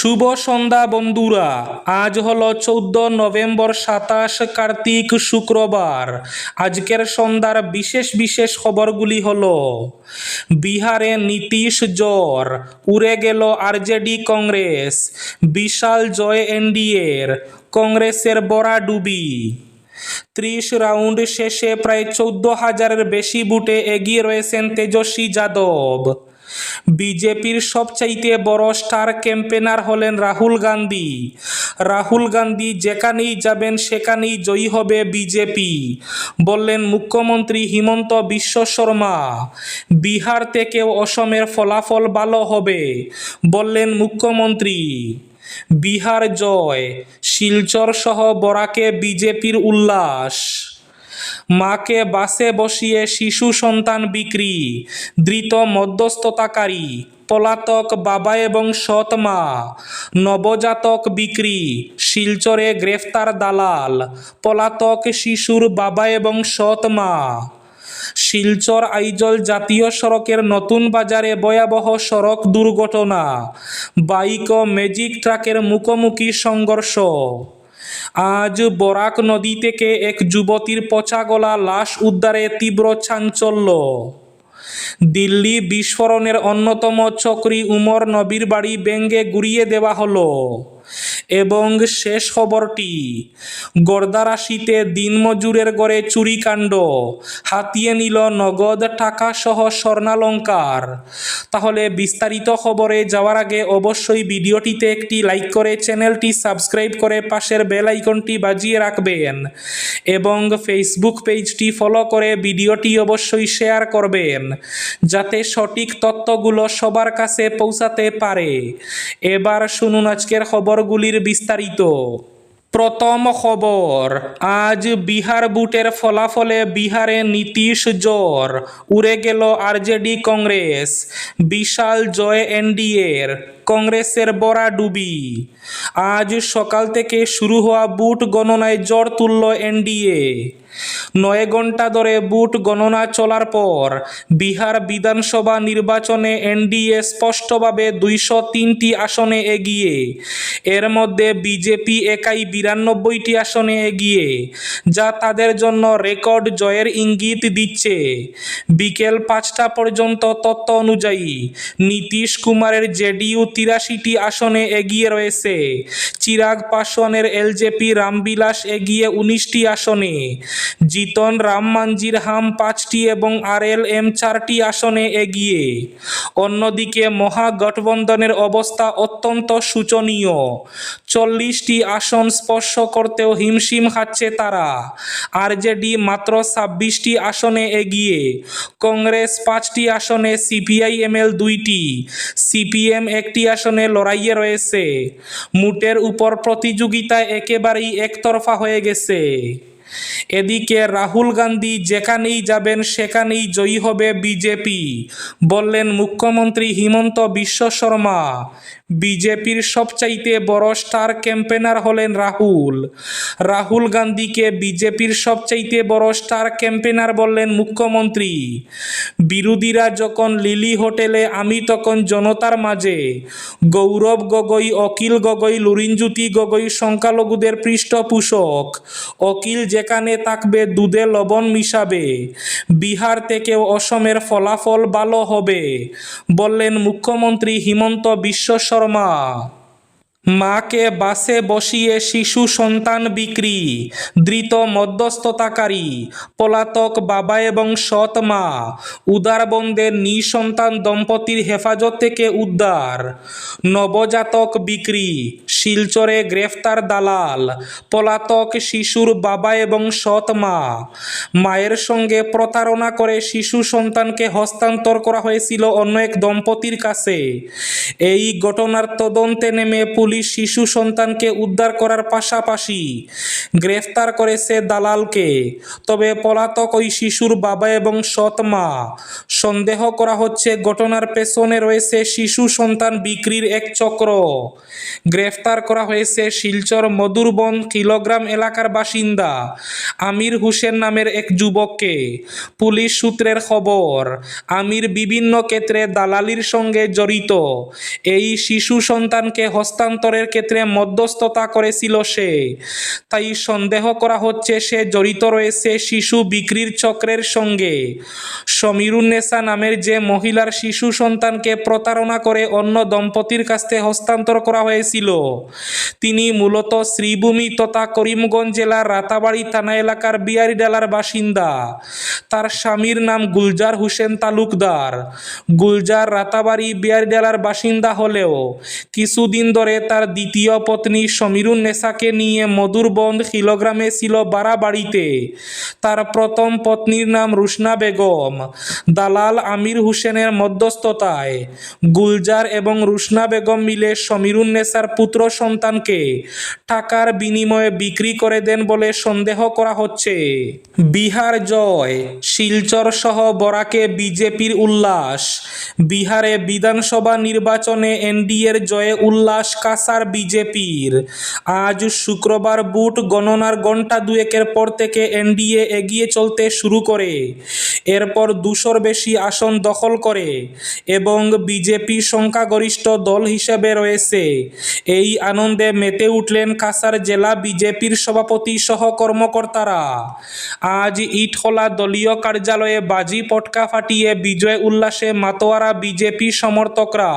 শুভ সন্ধ্যা, বন্ধুরা। আজ হলো চৌদ্দ নভেম্বর, সাতাশ কার্তিক, শুক্রবার। আজকের সন্ধ্যার বিশেষ বিশেষ খবরগুলি হল, বিহারে নীতিশ জ্বর, উড়ে গেল আরজেডি কংগ্রেস, বিশাল জয় এনডিএর, কংগ্রেসের বড়া ডুবি। ত্রিশ রাউন্ড শেষে প্রায় চৌদ্দ হাজারের বেশি বুটে এগিয়ে রয়েছেন তেজস্বী যাদব। বিজেপির সবচাইতে বড় স্টার ক্যাম্পেনার হলেন রাহুল গান্ধী। রাহুল গান্ধী যেখানেই যাবেন, সেখানেই জয়ী হবে বিজেপি। বললেন মুখ্যমন্ত্রী হিমন্ত বিশ্ব শর্মা, বিহার থেকেও অসমের ফলাফল ভালো হবে। বললেন মুখ্যমন্ত্রী, বিহার জয়, শিলচর সহ বরাকে বিজেপির উল্লাস। মাকে বাসে বসিয়ে শিশু সন্তান বিক্রি, ধৃত মধ্যস্থতাকারী, পলাতক বাবা এবং সৎ মা, নবজাতক বিক্রি, শিলচরে গ্রেফতার দালাল, পলাতক শিশুর বাবা এবং সৎ মা। শিলচর আইজল জাতীয় সড়কের নতুন বাজারে ভয়াবহ সড়ক দুর্ঘটনা, বাইক ও ম্যাজিক ট্রাকের মুখোমুখি সংঘর্ষ। আজ বরাক নদী থেকে এক যুবতীর পচা গলা লাশ উদ্ধারে তীব্র চাঞ্চল্য। দিল্লি বিস্ফোরণের অন্যতম চক্রী উমর নবীর বাড়ি ব্যঙ্গে গুড়িয়ে দেওয়া হলো। এবং শেষ খবরটি গর্দারাশিতে দিনমজুরের গড়ে চুরিকাণ্ড হাতিয়ে নিল নগদ টাকা সহ স্বর্ণালঙ্কার। তাহলে বিস্তারিত খবরে যাওয়ার আগে অবশ্যই ভিডিওটিতে একটি লাইক করে চ্যানেলটি সাবস্ক্রাইব করে পাশের বেল আইকনটি বাজিয়ে রাখবেন এবং ফেসবুক পেজটি ফলো করে ভিডিওটি অবশ্যই শেয়ার করবেন, যাতে সঠিক তথ্যগুলো সবার কাছে পৌঁছাতে পারে। এবার শুনুন আজকের খবরগুলির বিস্তারিত। প্রথম খবর, আজ বিহার বুটের ফলাফলে বিহারে নীতিশ জ্বর, উড়ে গেল আরজেডি কংগ্রেস, বিশাল জয় এনডিএর। কংগ্রেসের বড়া ডুবি। আজ সকাল থেকে শুরু হওয়া বুট গণনায় জ্বর তুলল এনডিএ। নয় ঘণ্টা ধরে বুট গণনা চলার পর বিহার বিধানসভা নির্বাচনে এনডিএ স্পষ্টভাবে দুইশো তিনটি আসনে এগিয়ে, এর মধ্যে বিজেপি একাই বিরানব্বইটি আসনে এগিয়ে, যা তাদের জন্য রেকর্ড জয়ের ইঙ্গিত দিচ্ছে। বিকেল পাঁচটা পর্যন্ত তথ্য অনুযায়ী, নীতিশ কুমারের জেডিইউ তিরাশিটি আসনে এগিয়ে রয়েছে। চিরাগ পাসওয়ানের এলজেপি রামবিলাস এগিয়ে উনিশটি আসনে। জিতন রাম হাম পাঁচটি এবং আর এল এম চারটি আসনে এগিয়ে। অন্যদিকে মহাগঠবন্ধনের অবস্থা অত্যন্ত শোচনীয়। চল্লিশটি আসন স্পর্শ করতেও হিমশিম খাচ্ছে তারা। আরজেডি মাত্র ছাব্বিশটি আসনে এগিয়ে। কংগ্রেস পাঁচটি আসনে, সিপিআইএমএল দুইটি। সিপিএম একটি আসনে লড়াইয়ে রয়েছে। মুটের উপর প্রতিযোগিতায় একেবারেই একতরফা হয়ে গেছে। এদিকে রাহুল গান্ধী যেখানেই যাবেন, সেখানেই জয়ী হবে বিজেপি, বললেন মুখ্যমন্ত্রী হিমন্ত বিশ্ব শর্মা। বিজেপির সবচাইতে বড় স্টার ক্যাম্পেনার হলেন রাহুল। রাহুল গান্ধীকে বিজেপির সবচাইতে বড় স্টার ক্যাম্পেনার বললেন মুখ্যমন্ত্রী। বিরোধীরা যখন লিলি হোটেলে, আমি তখন জনতার মাঝে। গৌরব গগৈ অকিল গগৈ, লুরিনজ্যোতি গগৈ, সংখ্যালঘুদের পৃষ্ঠপোষক। অকিল যেখানে থাকবে, দুধে লবণ মিশাবে। বিহার থেকেও অসমের ফলাফল ভালো হবে, বললেন মুখ্যমন্ত্রী হিমন্ত বিশ্ব 嘛。মাকে বাসে বসিয়ে শিশু সন্তান বিক্রি, ধৃত মধ্যস্থতাকারী, পলাতক বাবা এবং সৎ মা, উদারবন্দের নিঃসন্তান দম্পতির হেফাজত থেকে উদ্ধার, নবজাতক বিক্রি, শিলচরে গ্রেফতার দালাল, পলাতক শিশুর বাবা এবং সৎ মা, মায়ের সঙ্গে প্রতারণা করে শিশু সন্তানকে হস্তান্তর করা হয়েছিল অন্য এক দম্পতির কাছে। এই ঘটনার তদন্তে নেমে পুলিশ পুলিশ শিশু সন্তানকে উদ্ধার করার পাশাপাশি গ্রেফতার করেছে দালালকে। তবে পলাতক ওই শিশুর বাবা এবং সৎ মা। সন্দেহ করা হচ্ছে ঘটনার পেছনে রয়েছে শিশু সন্তান বিক্রির এক চক্র। গ্রেফতার করা হয়েছে শিলচর মধুরবন কিলোগ্রাম এলাকার বাসিন্দা আমির হোসেন নামের এক যুবককে। পুলিশ সূত্রের খবর, আমির বিভিন্ন ক্ষেত্রে দালালির সঙ্গে জড়িত। এই শিশু সন্তানকে হস্তান্তরের ক্ষেত্রে মধ্যস্থতা করেছিল সে। তাই সন্দেহ করা হচ্ছে সে জড়িত রয়েছে শিশু বিক্রির চক্রের সঙ্গে। সমীরুন্নেসা নামের যে মহিলার শিশু সন্তানকে প্রতারণা করে অন্য দম্পতির কাছ হস্তান্তর করা হয়েছিল, তিনি মূলত শ্রীভূমি তথা করিমগঞ্জ জেলার রাতাবাড়ি থানা এলাকার বিয়ারিডালার বাসিন্দা। তার স্বামীর নাম গুলজার হোসেন তালুকদার। গুলজার রাতাবাড়ি বিয়ারিডালার বাসিন্দা হলেও কিছুদিন ধরে তার দ্বিতীয় পত্নী সমীরুন নেসাকে নিয়ে মধুরবন্ধ কিলোগ্রামে ছিল বাড়াবাড়িতে। তার প্রথম পত্নীর নাম রুশনা বেগম। দালাল আমির হোসেনের মধ্যস্থতায়। গুলজার এবং রুশনা বেগম মিলে সমীরুন নেসার পুত্র সন্তানকে টাকার বিনিময়ে বিক্রি করে দেন বলে সন্দেহ করা হচ্ছে। বিহার জয়, শিলচর সহ বরাকে বিজেপির উল্লাস। বিহারে বিধানসভা নির্বাচনে এনডিএর জয়ে উল্লাস কাসার বিজেপির। আজ শুক্রবার বুট গণনার ঘণ্টা দুয়েকের পর থেকে এনডিএ এগিয়ে চলতে শুরু করে। এরপর দুশোর বেশি আসন দখল করে এবং বিজেপি সংখ্যাগরিষ্ঠ দল হিসেবে রয়েছে। এই আনন্দে মেতে উঠলেন কাসার জেলা বিজেপির সভাপতি সহ কর্মকর্তারা। আজ ইটখোলা দলীয় কার্যালয়ে বাজি পটকা ফাটিয়ে বিজয় উল্লাসে মাতোয়ারা বিজেপি সমর্থকরা।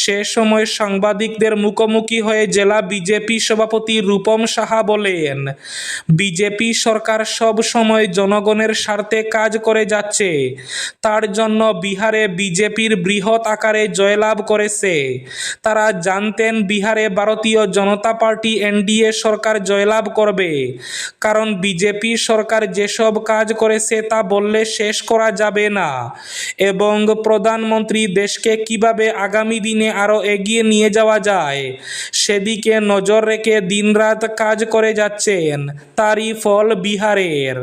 সে সময় সাংবাদিকদের মুখোমুখি হয়ে জেলা বিজেপি সভাপতি রূপম সাহা বলেন, বিজেপি সরকার সব সময় জনগণের স্বার্থে কাজ করে যাচ্ছে। তার জন্য বিহারে বিজেপির বৃহৎ আকারে জয়লাভ করেছে। তারা জানতেন বিহারে ভারতীয় জনতা পার্টি এনডিএ সরকার জয়লাভ করবে। কারণ বিজেপি সরকার যেসব কাজ করেছে তা বললে শেষ করা যাবে না। এবং প্রধানমন্ত্রী দেশকে কীভাবে আগামী দিনে আরও এগিয়ে নিয়ে যাওয়া যায়? সেদিকে নজর রেখে দিনরাত কাজ করে যাচ্ছেন তারই ফল বিহারের।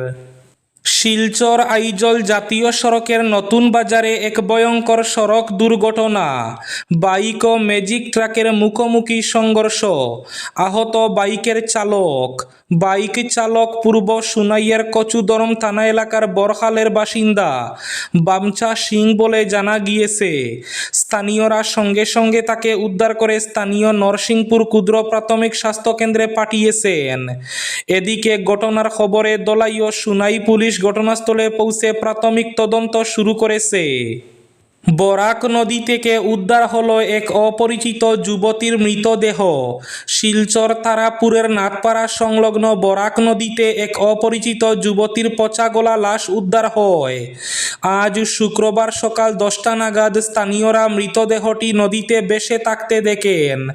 শিলচর আইজল জাতীয় সড়কের নতুন বাজারে এক ভয়ঙ্কর সড়ক দুর্ঘটনা। বাইক ও ম্যাজিক ট্রাকের মুখোমুখি সংঘর্ষ। আহত বাইকের চালক। বাইক চালক পূর্ব সুনাইয়ের কচুদরম থানা এলাকার বরখালের বাসিন্দা। বামচা সিং বলে জানা গিয়েছে, স্থানীয়রা সঙ্গে সঙ্গে তাকে উদ্ধার করে স্থানীয় নরসিংপুর ক্ষুদ্র প্রাথমিক স্বাস্থ্যকেন্দ্রে পাঠিয়েছেন। এদিকে ঘটনার খবরে দলাই ও সুনাই পুলিশ ঘটনাস্থলে পৌঁছে প্রাথমিক তদন্ত শুরু করেছে। বরাক নদী থেকে উদ্ধার হলো এক অপরিচিত যুবতীর মৃতদেহ। শিলচর তারাপুরের নাথপাড়া সংলগ্ন বরাক নদীতে এক অপরিচিত যুবতীর পচাগলা লাশ উদ্ধার হয়। আজ শুক্রবার সকাল দশটা নাগাদ স্থানীয়রা মৃতদেহটি নদীতে বেসে থাকতে দেখেন।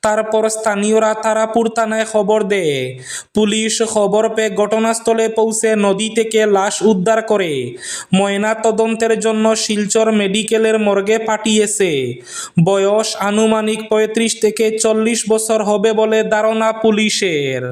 তারপর স্থানীয়রা তারাপুর থানায় খবর দেয়। পুলিশ খবর পেয়ে ঘটনাস্থলে পৌঁছে নদী থেকে লাশ উদ্ধার করে। ময়না তদন্তের জন্য শিলচর মেডিকেলের মর্গে পাঠিয়েছে। বয়স আনুমানিক পঁয়ত্রিশ থেকে চল্লিশ বছর হবে বলে ধারণা পুলিশের।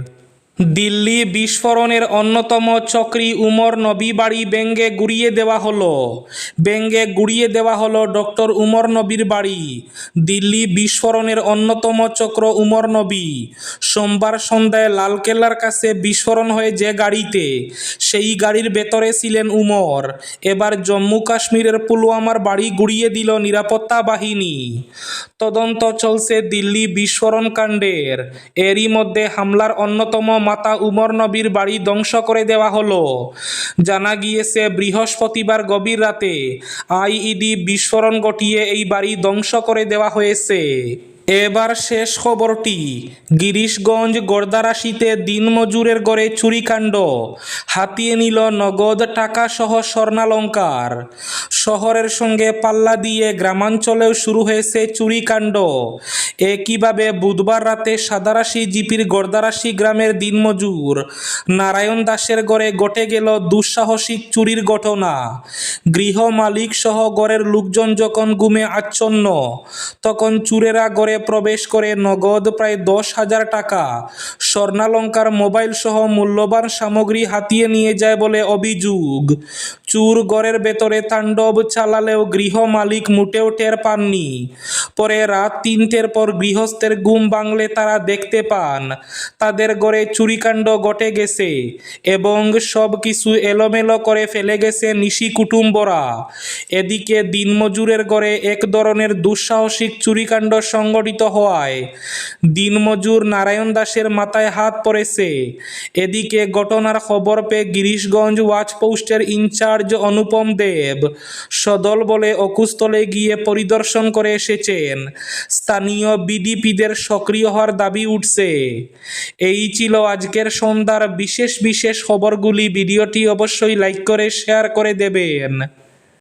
দিল্লি বিস্ফোরণের অন্যতম চক্রী উমর নবী বাড়ি ব্যঙ্গে গুড়িয়ে দেওয়া হলো। ব্যঙ্গে গুড়িয়ে দেওয়া হলো ডক্টর উমর নবীর বাড়ি। দিল্লি বিস্ফোরণের অন্যতম চক্র উমর নবী। সোমবার সন্ধ্যায় লালকেল্লার কাছে বিস্ফোরণ হয়ে যে গাড়িতে, সেই গাড়ির ভেতরে ছিলেন উমর। এবার জম্মু কাশ্মীরের পুলওয়ামার বাড়ি গুড়িয়ে দিল নিরাপত্তা বাহিনী। তদন্ত চলছে দিল্লি বিস্ফোরণ কাণ্ডের। এরই মধ্যে হামলার অন্যতম মাতা উমর নবীর বাড়ি ধ্বংস করে দেওয়া হলো। জানা গিয়েছে, বৃহস্পতিবার গভীর রাতে আইইডি বিস্ফোরণ ঘটিয়ে এই বাড়ি ধ্বংস করে দেওয়া হয়েছে। এবার শেষ খবরটি, গিরিশগঞ্জ গোর্দারাশিতে দিনমজুরের গড়ে চুরিকাণ্ড হাতিয়ে নিল নগদ টাকা সহ স্বর্ণালঙ্কার। শহরের সঙ্গে পাল্লা দিয়ে গ্রামাঞ্চলেও শুরু হয়েছে চুরিকাণ্ড একইভাবে বুধবার রাতে সাদারাশি জিপির গর্দারাশি গ্রামের দিনমজুর। নারায়ণ দাসের ঘরে ঘটে গেল দুঃসাহসিক চুরির ঘটনা। গৃহ মালিক সহ ঘরের লোকজন যখন ঘুমে আচ্ছন্ন, তখন চুরেরা ঘরে প্রবেশ করে নগদ প্রায় দশ হাজার টাকা, স্বর্ণালঙ্কার মোবাইল সহ মূল্যবান সামগ্রী হাতিয়ে নিয়ে যায় বলে অভিযোগ। চুর ঘরের ভেতরে তাণ্ডব চালালেও গৃহ মালিক মুটেও টের পাননি। পরে রাত তিনটের পর গৃহস্থের ঘুম বাংলে তারা দেখতে পান, তাদের ঘরে চুরিকাণ্ড ঘটে গেছে এবং সব কিছু এলোমেলো করে ফেলে গেছে নিশি কুটুম্বরা। এদিকে দিনমজুরের ঘরে এক ধরনের দুঃসাহসিক চুরিকাণ্ড সংগঠিত হওয়ায় দিনমজুর নারায়ণ দাসের মাথায় হাত পড়েছে। এদিকে ঘটনার খবর পেয়ে গিরিশগঞ্জ ওয়াচ পোস্টের ইনচার্জ অনুপম দেব। সদল বলে অকুস্থলে গিয়ে পরিদর্শন করে এসেছেন। স্থানীয় বিডিপিদের সক্রিয় হওয়ার দাবি উঠছে। এই ছিল আজকের সন্ধ্যার বিশেষ বিশেষ খবরগুলি। ভিডিওটি অবশ্যই লাইক করে, শেয়ার করে দেবেন।